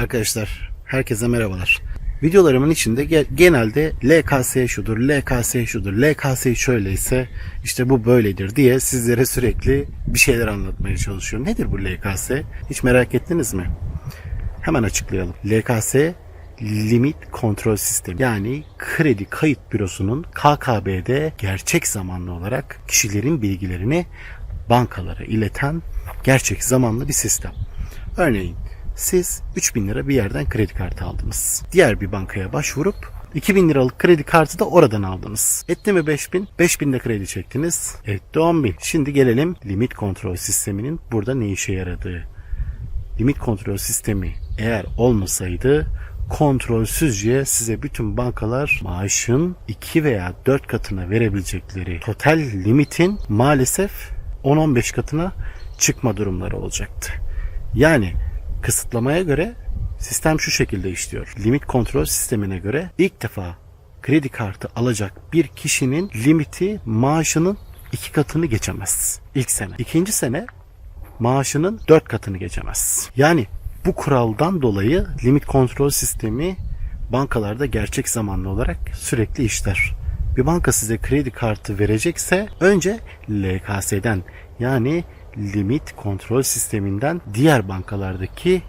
Arkadaşlar herkese merhabalar. Videolarımın içinde ge- genelde LKS şudur, LKS şudur, LKS şöyleyse işte bu böyledir diye sizlere sürekli bir şeyler anlatmaya çalışıyorum. Nedir bu LKS? Hiç merak ettiniz mi? Hemen açıklayalım. LKS Limit Kontrol Sistemi yani kredi kayıt bürosunun KKB'de gerçek zamanlı olarak kişilerin bilgilerini bankalara ileten gerçek zamanlı bir sistem. Örneğin siz 3000 lira bir yerden kredi kartı aldınız. Diğer bir bankaya başvurup 2000 liralık kredi kartı da oradan aldınız. Etti mi 5000? 5000 de kredi çektiniz. Etti 10000. Şimdi gelelim limit kontrol sisteminin burada ne işe yaradığı. Limit kontrol sistemi eğer olmasaydı kontrolsüzce size bütün bankalar maaşın 2 veya 4 katına verebilecekleri total limitin maalesef 10-15 katına çıkma durumları olacaktı. Yani kısıtlamaya göre sistem şu şekilde işliyor. Limit kontrol sistemine göre ilk defa kredi kartı alacak bir kişinin limiti maaşının iki katını geçemez. İlk sene. İkinci sene maaşının 4 katını geçemez. Yani bu kuraldan dolayı limit kontrol sistemi bankalarda gerçek zamanlı olarak sürekli işler. Bir banka size kredi kartı verecekse önce LKS'den yani limit kontrol sisteminden diğer bankalardaki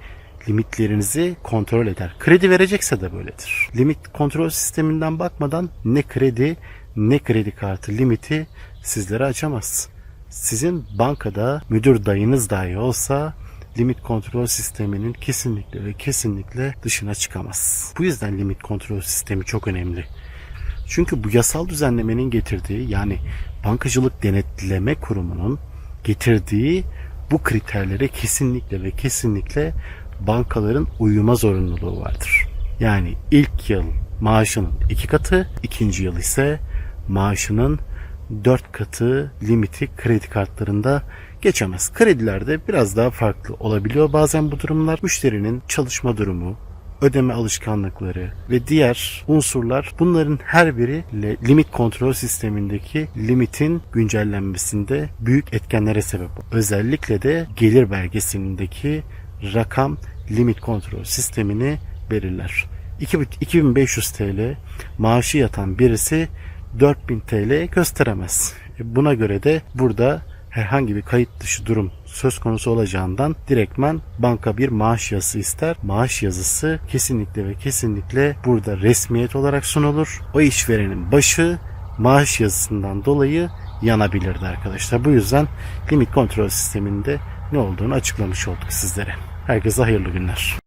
limitlerinizi kontrol eder. Kredi verecekse de böyledir. Limit kontrol sisteminden bakmadan ne kredi ne kredi kartı limiti sizlere açamaz. Sizin bankada müdür dayınız dahi olsa limit kontrol sisteminin kesinlikle ve kesinlikle dışına çıkamaz. Bu yüzden limit kontrol sistemi çok önemli. Çünkü bu yasal düzenlemenin getirdiği yani bankacılık denetleme kurumunun getirdiği bu kriterlere kesinlikle ve kesinlikle bankaların uyuma zorunluluğu vardır. Yani ilk yıl maaşının iki katı, ikinci yıl ise maaşının dört katı limiti kredi kartlarında geçemez. Kredilerde biraz daha farklı olabiliyor bazen bu durumlar. Müşterinin çalışma durumu, ödeme alışkanlıkları ve diğer unsurlar bunların her biri limit kontrol sistemindeki limitin güncellenmesinde büyük etkenlere sebep. Özellikle de gelir belgesindeki rakam limit kontrol sistemini belirler. 2500 TL maaşı yatan birisi 4000 TL gösteremez. E, Buna göre de burada herhangi bir kayıt dışı durum söz konusu olacağından direktmen banka bir maaş yazısı ister. Maaş yazısı kesinlikle ve kesinlikle burada resmiyet olarak sunulur. O işverenin başı maaş yazısından dolayı yanabilirdi arkadaşlar. Bu yüzden limit kontrol sisteminde ne olduğunu açıklamış olduk sizlere. Herkese hayırlı günler.